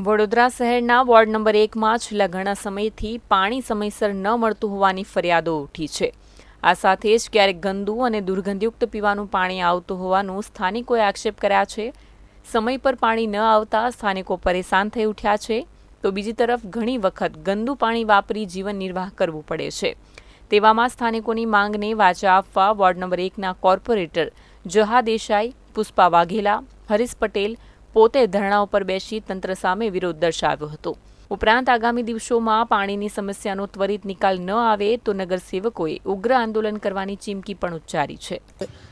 વડોદરા શહેરના ward number એકમાં છેલ્લા ઘણા સમયથી પાણી સમયસર ન મળતું હોવાની ફરિયાદો ઉઠી છે. આ સાથે જ ક્યારેક ગંદુ અને દુર્ગંધયુક્ત પીવાનું પાણી આવતું હોવાનું સ્થાનિકોએ આક્ષેપ કર્યા છે. સમય પર પાણી ન આવતા સ્થાનિકો પરેશાન થઈ ઉઠ્યા છે. તો બીજી તરફ ઘણી વખત ગંદુ પાણી વાપરી જીવન નિર્વાહ કરવું પડે છે. તેવામાં સ્થાનિકોની માંગને વાચા આપવા વોર્ડ નંબર એકના કોર્પોરેટર જહા દેસાઈ, પુષ્પા વાઘેલા, હરીશ પટેલ પોતે ધરણા ઉપર બેસી તંત્ર સામે વિરોધ દર્શાવ્યો હતો. ઉપરાંત આગામી દિવસોમાં પાણીની સમસ્યાનો ત્વરિત નિકાલ ન આવે તો નગરસેવકોએ ઉગ્ર આંદોલન કરવાની ચીમકી પણ ઉચ્ચારી છે.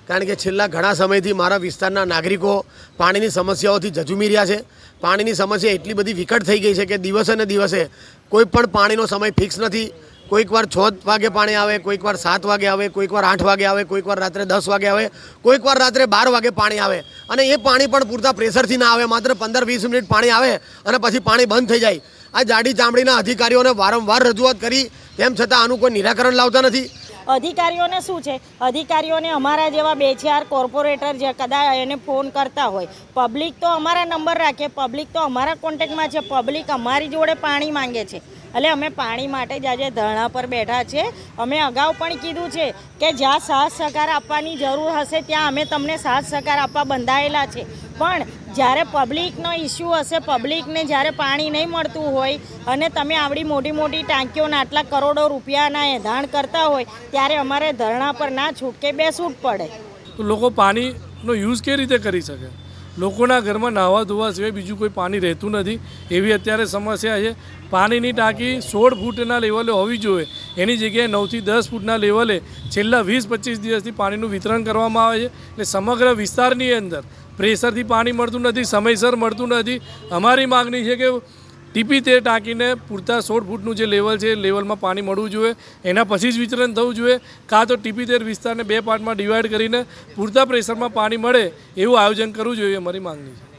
કારણ કે છેલ્લા ઘણા સમયથી મારા વિસ્તારના નાગરિકો પાણીની સમસ્યાઓથી ઝઝુમી રહ્યા છે. પાણીની સમસ્યા એટલી બધી વિકટ થઈ ગઈ છે કે દિવસે ને દિવસે કોઈ પણ પાણીનો સમય ફિક્સ નથી. કોઈક વાર છ વાગે પાણી આવે, કોઈક વાર સાત વાગે આવે, કોઈક વાર આઠ વાગે આવે, કોઈક વાર રાત્રે દસ વાગે આવે, કોઈક વાર રાત્રે બાર વાગે પાણી આવે. અને એ પાણી પણ પૂરતા પ્રેશરથી ના આવે, માત્ર પંદર વીસ મિનિટ પાણી આવે અને પછી પાણી બંધ થઈ જાય. આ જાડી ચામડીના અધિકારીઓને વારંવાર રજૂઆત કરી, તેમ છતાં આનું કોઈ નિરાકરણ લાવતા નથી. અધિકારીઓને શું છે? અધિકારીઓને અમારા જેવા બે ચાર કોર્પોરેટર જે કદાચ એને ફોન કરતા હોય, પબ્લિક તો અમારા નંબર રાખે, પબ્લિક તો અમારા કોન્ટેક્ટમાં છે, પબ્લિક અમારી જોડે પાણી માંગે છે. એટલે અમે પાણી માટે જ આજે ધરણા પર બેઠા છે. અમે અગાઉ પણ કીધું છે કે જ્યાં સાથ સહકાર આપવાની જરૂર હશે ત્યાં અમે તમને સાથ સહકાર આપવા બંધાયેલા છે. પણ જ્યારે પબ્લિકનો ઇસ્યુ હશે, પબ્લિકને જ્યારે પાણી નહીં મળતું હોય અને તમે આવડી મોટી મોટી ટાંકીઓના આટલા કરોડો રૂપિયાના એંધાણ કરતા હોય, ત્યારે અમારે ધરણા પર ના છૂટકે બેસવું જ પડે. લોકો પાણીનો યુઝ કેવી રીતે કરી શકે? લોકોના ઘરમાં નાહવા ધોવા સિવાય બીજું કોઈ પાણી રહેતું નથી. એવી અત્યારે સમસ્યા છે. પાણીની ટાંકી સોળ ફૂટના લેવલે હોવી જોઈએ. એની જગ્યાએ નવથી દસ ફૂટના લેવલે છેલ્લા વીસ પચીસ દિવસથી પાણીનું વિતરણ કરવામાં આવે છે. એટલે સમગ્ર વિસ્તારની અંદર પ્રેશરથી પાણી મળતું નથી, સમયસર મળતું નથી. અમારી માગણી છે કે ટીપી તે ટાંકીને પૂરતા સોળ ફૂટનું જે લેવલ છે, એ લેવલમાં પાણી મળવું જોઈએ. એના પછી જ વિતરણ થવું જોઈએ. કાં તો ટીપી તેર વિસ્તારને બે પાર્ટમાં ડિવાઈડ કરીને પૂરતા પ્રેશરમાં પાણી મળે એવું આયોજન કરવું જોઈએ અમારી માંગણી છે.